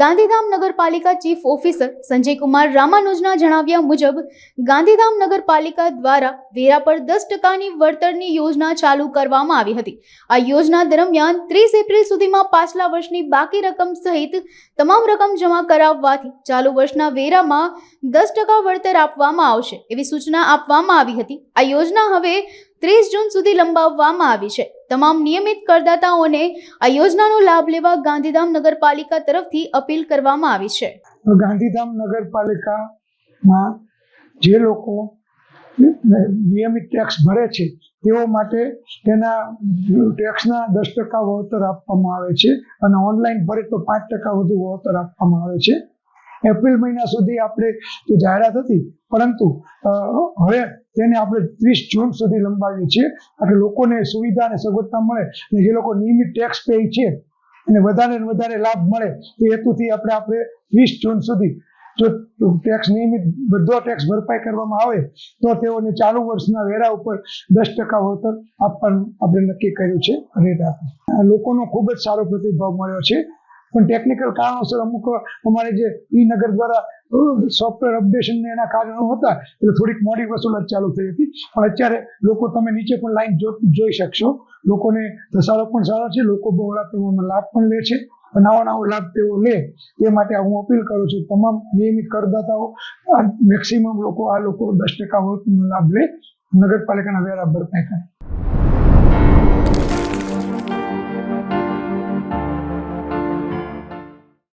ગાંધીધામ નગરપાલિકા chief officer Sanjay Kumar રામાનુજના જણાવ્યા મુજબ, ગાંધીધામ નગરપાલિકા દ્વારા વેરા પર દસ ટકાની વળતરની યોજના ચાલુ કરવામાં આવી હતી. આ યોજના દરમિયાન ત્રીસ એપ્રિલ સુધીમાં પાછલા વર્ષની બાકી રકમ સહિત તમામ રકમ જમા કરાવવાથી ચાલુ વર્ષના વેરામાં દસ ટકા વળતર આપવામાં આવશે, એવી સૂચના આપવામાં આવી હતી. આ યોજના હવે ત્રીસ જૂન સુધી લંબાવવામાં આવી છે. તમામ નિયમિત કરદાતાઓને આ યોજનાનો લાભ લેવા ગાંધીધામ નગરપાલિકા તરફથી અપીલ કરવામાં આવી છે. ગાંધીધામ નગરપાલિકામાં જે લોકો નિયમિત ટેક્સ ભરે છે, તેઓ માટે તેના ટેક્સના દસ ટકા વળતર આપવામાં આવે છે અને ઓનલાઈન ભરે તો પાંચ ટકા વધુ વળતર આપવામાં આવે છે. એપ્રિલ મહિના સુધી આપણે જાહેરાત હતી, પરંતુ હવે તેને આપણે ત્રીસ જૂન સુધી લંબાવીએ છીએ. એટલે લોકોને સુવિધા અને સગવડતા મળે અને જે લોકો નિયમિત ટેક્સ પે છે અને વધારે ને વધારે લાભ મળે, એ હેતુથી આપણે આપણે ત્રીસ જૂન સુધી જો ટેક્સ નિયમિત બધો ટેક્સ ભરપાઈ કરવામાં આવે, તો તેઓને ચાલુ વર્ષના વેરા ઉપર દસ ટકા વળતર આપવાનું આપણે નક્કી કર્યું છે. અને લોકોનો ખૂબ જ સારો પ્રતિભાવ મળ્યો છે. પણ ટેકનિકલ કારણોસર અમુક, અમારે જે ઈ નગર દ્વારા સોફ્ટવેર અપડેશન એના કારણો હતા, એટલે થોડીક મોડી વસૂલાત ચાલુ થઈ હતી. પણ અત્યારે લોકો તમે નીચે પણ લાઈન જોઈ શકશો. લોકોને ધસારો પણ સારો છે, લોકો બહોળા પ્રમાણમાં લાભ પણ લે છે. નવો નવો લાભ તેઓ લે, તે માટે હું અપીલ કરું છું, તમામ નિયમિત કરદાતાઓ મેક્સિમમ લોકો આ લોકો દસ ટકા લાભ લે, નગરપાલિકાના વેરા ભરપાઈ કરે.